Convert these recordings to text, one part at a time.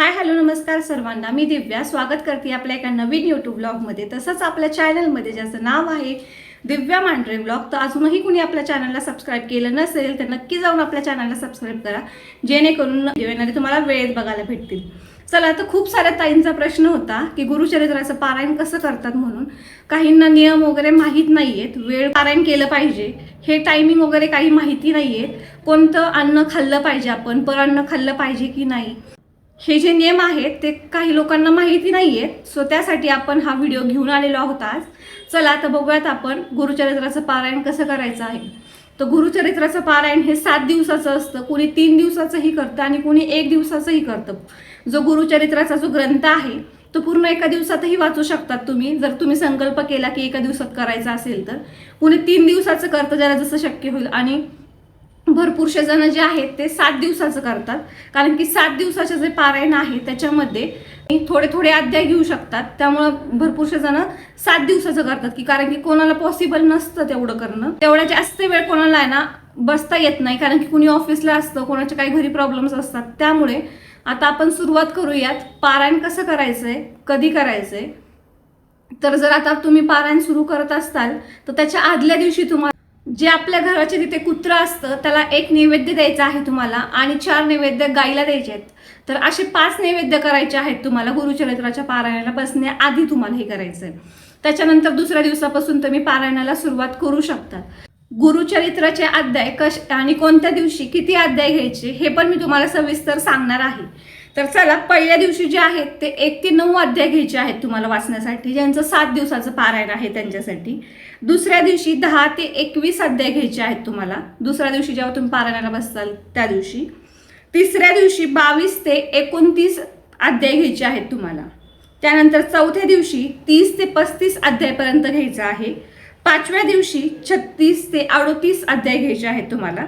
Hi hello नमस्कार सर्वांना. मी दिव्या. स्वागत करते आपल्या एका नवीन यूट्यूब ब्लॉगमध्ये तसंच आपल्या चॅनलमध्ये ज्याचं नाव आहे दिव्या मांढरे ब्लॉग तर अजूनही कुणी आपल्या चॅनलला सबस्क्राईब केलं नसेल तर नक्की जाऊन आपल्या चॅनलला सबस्क्राईब करा. जेणेकरून येणारे तुम्हाला वेळेत बघायला भेटतील. चला तर खूप साऱ्या ताईंचा प्रश्न होता की गुरुचरित्राचं पारायण कसं करतात म्हणून. काहींना नियम वगैरे माहीत नाही आहेत वेळ पारायण केलं पाहिजे. हे टायमिंग वगैरे काही माहिती नाही आहेत कोणतं अन्न खाल्लं पाहिजे आपण परान्न खाल्लं पाहिजे की नाही? हे जे नियम आहेत ते काही लोकांना माहिती नाही आहेत सो त्यासाठी आपण हा व्हिडिओ घेऊन आलेलो आहोत आज. चला तर बघूयात आपण गुरुचरित्राचं पारायण कसं करायचं आहे. तर गुरुचरित्राचं पारायण हे सात दिवसाचं असतं. कुणी तीन दिवसाचंही करतं आणि कुणी एक दिवसाचंही करतं. जो गुरुचरित्राचा जो ग्रंथ आहे तो पूर्ण एका दिवसातही वाचू शकतात तुम्ही. जर तुम्ही संकल्प केला की एका दिवसात करायचा असेल तर. कुणी तीन दिवसाचं करतं ज्याला जसं शक्य होईल. आणि भरपूरशे जण जे आहेत ते सात दिवसाचं करतात. कारण की सात दिवसाचे जे पारायण आहे त्याच्यामध्ये थोडे थोडे अध्याय घेऊ शकतात. त्यामुळं भरपूरशे जण सात दिवसाचं करतात की कारण की कोणाला पॉसिबल नसतं तेवढं करणं. तेवढ्या जास्त वेळ कोणाला आहे ना बसता येत नाही. कारण की कुणी ऑफिसला असतं कोणाच्या काही घरी प्रॉब्लेम्स असतात. त्यामुळे आता आपण सुरुवात करूयात. पारायण कसं करायचंय कधी करायचंय? तर जर आता तुम्ही पारायण सुरू करत असाल तर त्याच्या आदल्या दिवशी तुम्हाला जे आपल्या घराचे तिथे कुत्रं असतं त्याला एक नैवेद्य द्यायचा आहे तुम्हाला आणि चार नैवेद्य गाईला द्यायचे आहेत. तर असे पाच नैवेद्य करायचे आहेत तुम्हाला गुरुचरित्राच्या पारायणाला बसण्याआधी तुम्हाला हे करायचं आहे त्याच्यानंतर दुसऱ्या दिवसापासून तुम्ही पारायणाला सुरुवात करू शकतात गुरुचरित्राचे अध्याय कश आणि कोणत्या दिवशी किती अध्याय घ्यायचे हे पण मी तुम्हाला सविस्तर सांगणार आहे. तर चला पहिल्या दिवशी जे आहेत ते एक ते नऊ अध्याय घ्यायचे आहेत तुम्हाला वाचण्यासाठी ज्यांचं सात दिवसाचं पारायण आहे त्यांच्यासाठी. दुसऱ्या दिवशी दहा ते एकवीस अध्याय घ्यायचे आहेत तुम्हाला. दुसऱ्या दिवशी जेव्हा तुम्ही पारायणाला बसताल त्या दिवशी. तिसऱ्या दिवशी बावीस ते एकोणतीस अध्याय घ्यायचे आहेत तुम्हाला. त्यानंतर चौथ्या दिवशी तीस ते पस्तीस अध्यायपर्यंत घ्यायचं आहे. पाचव्या दिवशी छत्तीस ते अडोतीस अध्याय घ्यायचे आहेत तुम्हाला.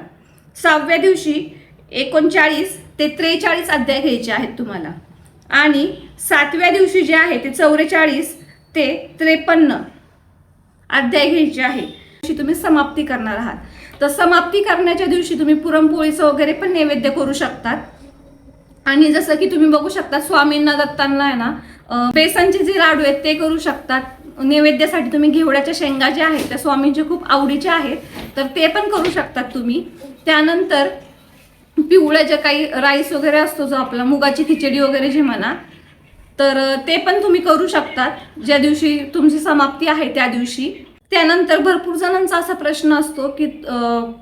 सहाव्या दिवशी एकोणचाळीस ते त्रेचाळीस अध्याय घ्यायचे आहेत तुम्हाला. आणि सातव्या दिवशी जे आहे ते चौवेचाळीस ते त्रेपन्न अध्याय घ्यायचे आहे. दिवशी तुम्ही समाप्ती करणार आहात. तर समाप्ती करण्याच्या दिवशी तुम्ही पुरणपोळीचं वगैरे पण नैवेद्य करू शकतात. आणि जसं की तुम्ही बघू शकता स्वामींना दत्तांना आहे ना बेसनचे जे लाडू आहेत ते करू शकतात. नैवेद्यासाठी तुम्ही घेवड्याच्या शेंगा ज्या आहेत त्या स्वामींचे खूप आवडीचे आहेत. तर ते पण करू शकतात तुम्ही. त्यानंतर पिवळ्या जे काही राईस वगैरे असतो जो आपला मुगाची खिचडी वगैरे जे म्हणा तर ते पण तुम्ही करू शकतात ज्या दिवशी तुमची समाप्ती आहे त्या दिवशी. त्यानंतर भरपूर जणांचा असा प्रश्न असतो की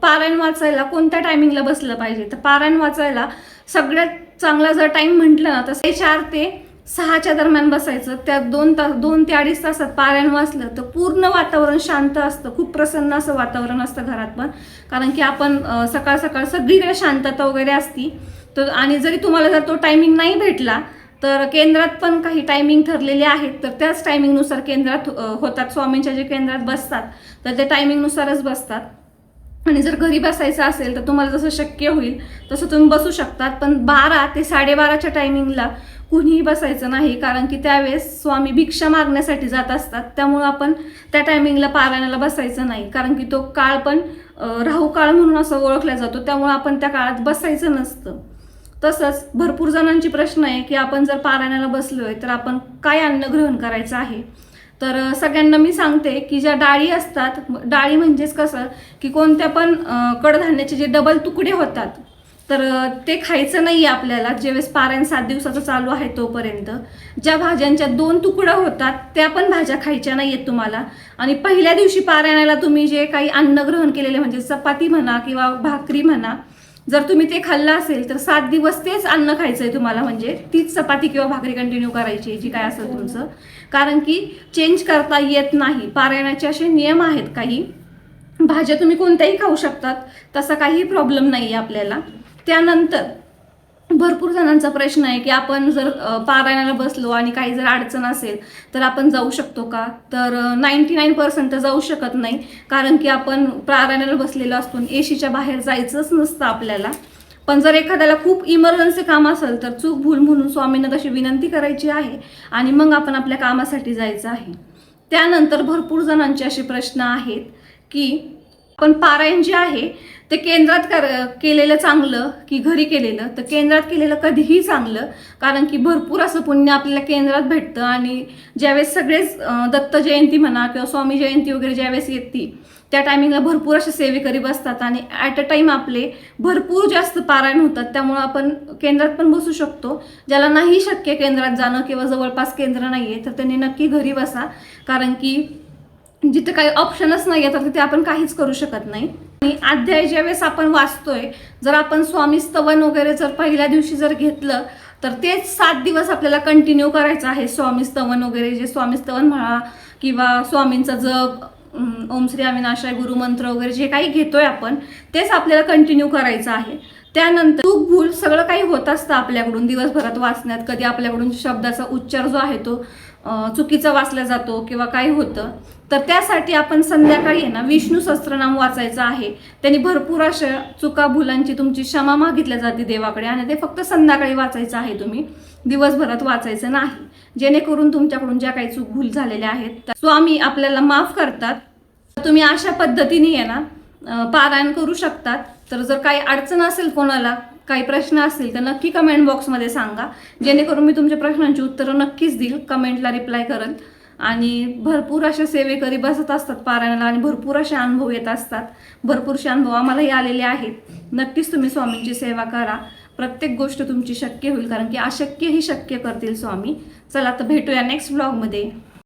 पारायण वाचायला कोणत्या टायमिंगला बसलं पाहिजे? तर पारायण वाचायला सगळ्यात चांगला जर टाईम म्हटलं ना तर ते चार ते सहाच्या दरम्यान बसायचं त्या दोन तास दोन ते अडीच तासात पारायण वाचलं तर पूर्ण वातावरण शांत असतं. खूप प्रसन्न असं वातावरण असतं घरात पण. कारण की आपण सकाळ सकाळ सगळीकडे शांतता वगैरे असती. तर आणि जरी तुम्हाला जर तो टायमिंग नाही भेटला तर केंद्रात पण काही टायमिंग ठरलेले आहेत. तर त्याच टायमिंगनुसार केंद्रात होतात. स्वामींच्या जे केंद्रात बसतात तर ते टायमिंगनुसारच बसतात. आणि जर घरी बसायचं असेल तर तुम्हाला जसं शक्य होईल तसं तुम्ही बसू शकतात. पण बारा ते साडेबाराच्या टायमिंगला कुणीही बसायचं नाही कारण की त्यावेळेस स्वामी भिक्षा मागण्यासाठी जात असतात. त्यामुळं आपण त्या टायमिंगला पारायणाला बसायचं नाही कारण की तो काळ पण राहू काळ म्हणून असं ओळखला जातो. त्यामुळं आपण त्या काळात बसायचं नसतं. तसंच भरपूर जणांची प्रश्न आहे की आपण जर पारायणाला बसलो आहे तर आपण काय अन्न ग्रहण करायचं आहे? तर सगळ्यांना मी सांगते की ज्या डाळी असतात डाळी म्हणजेच कसं की कोणत्या पण कडधान्याचे जे डबल तुकडे होतात तर ते खायचं नाही आहे आपल्याला. ज्यावेळेस पारायण सात दिवसाचं चालू आहे तोपर्यंत. ज्या भाज्यांच्या दोन तुकडं होतात त्या पण भाज्या खायच्या नाही आहेत तुम्हाला. आणि पहिल्या दिवशी पारायणाला तुम्ही जे काही अन्न ग्रहण केलेले म्हणजे चपाती म्हणा किंवा भाकरी म्हणा जर तुम्ही ते खाल्लं असेल तर सात दिवस तेच अन्न खायचं आहे तुम्हाला. म्हणजे तीच चपाती किंवा भाकरी कंटिन्यू करायची जी काय असेल तुमचं. कारण की चेंज करता येत नाही. पारायणाचे असे नियम आहेत काही. भाज्या तुम्ही कोणत्याही खाऊ शकतात. तसा काही प्रॉब्लेम नाही आहे आपल्याला. त्यानंतर भरपूर जणांचा प्रश्न आहे की आपण जर पारायणाला बसलो आणि काही जर अडचण असेल तर आपण जाऊ शकतो का? तर नाईन्टी नाईन पर्सेंट तर जाऊ शकत नाही. कारण की आपण पारायणाला बसलेलो असतो एशीच्या बाहेर जायचंच नसतं आपल्याला. पण जर एखाद्याला खूप इमर्जन्सी काम असेल तर चूक भूल म्हणून स्वामींना तशी विनंती करायची आहे आणि मग आपण आपल्या कामासाठी जायचं आहे. त्यानंतर भरपूर जणांचे असे प्रश्न आहेत की पण पारायण जे आहे ते केंद्रात कर केलेलं चांगलं की घरी केलेलं तर केंद्रात केलेलं कधीही चांगलं कारण की भरपूर असं पुण्य आपल्याला केंद्रात भेटतं आणि ज्यावेळेस सगळेच दत्त जयंती म्हणा किंवा स्वामी जयंती वगैरे ज्यावेळेस येते त्या टायमिंगला भरपूर असे सेवेकरी बसतात आणि ॲट अ टाईम आपले भरपूर जास्त पारायण होतात. त्यामुळं आपण केंद्रात पण बसू शकतो. ज्याला नाही शक्य केंद्रात जाणं किंवा जवळपास केंद्र नाही आहे तर त्यांनी नक्की घरी बसा. कारण की जिथे काही ऑप्शनच नाही आहे तर तिथे आपण काहीच करू शकत नाही. आणि अध्याय ज्यावेळेस आपण वाचतोय जर आपण स्वामी स्तवन वगैरे जर पहिल्या दिवशी जर घेतलं तर तेच सात दिवस आपल्याला कंटिन्यू करायचं आहे स्वामी स्तवन वगैरे जे स्वामी स्तवन म्हणा किंवा स्वामींचा जप ओम श्री अविनाशाय गुरुमंत्र वगैरे जे काही घेतोय आपण तेच आपल्याला कंटिन्यू करायचं आहे. त्यानंतर चूक भूल सगळं काही होत असतं आपल्याकडून. दिवसभरात वाचण्यात कधी आपल्याकडून शब्दाचा उच्चार जो आहे तो चुकीचा वाचला जातो किंवा काही होतं. तर त्यासाठी आपण संध्याकाळी आहे ना विष्णू सहस्त्रनाम वाचायचं आहे. त्यांनी भरपूर अशा चुका भुलांची तुमची क्षमा मागितल्या जाते देवाकडे आणि ते फक्त संध्याकाळी वाचायचं आहे तुम्ही. दिवसभरात वाचायचं नाही. जेणेकरून तुमच्याकडून ज्या काही चूक भूल झालेल्या आहेत स्वामी आपल्याला माफ करतात. तुम्ही अशा पद्धतीने आहे ना पारायण करू शकतात. तर जर काही अडचण असेल कोणाला काही प्रश्न असतील तर नक्की कमेंट बॉक्समध्ये सांगा. जेणेकरून मी तुमच्या प्रश्नांची उत्तरं नक्कीच देईल. कमेंटला रिप्लाय करेल. आणि भरपूर अशा सेवेकरी बसत असतात पारायणाला आणि भरपूर असे अनुभव येत असतात. भरपूरसे अनुभव आम्हालाही आलेले आहेत. नक्कीच तुम्ही स्वामींची सेवा करा. प्रत्येक गोष्ट तुमची शक्य होईल कारण की अशक्य ही शक्य करतील स्वामी. चला तर भेटूया नेक्स्ट ब्लॉगमध्ये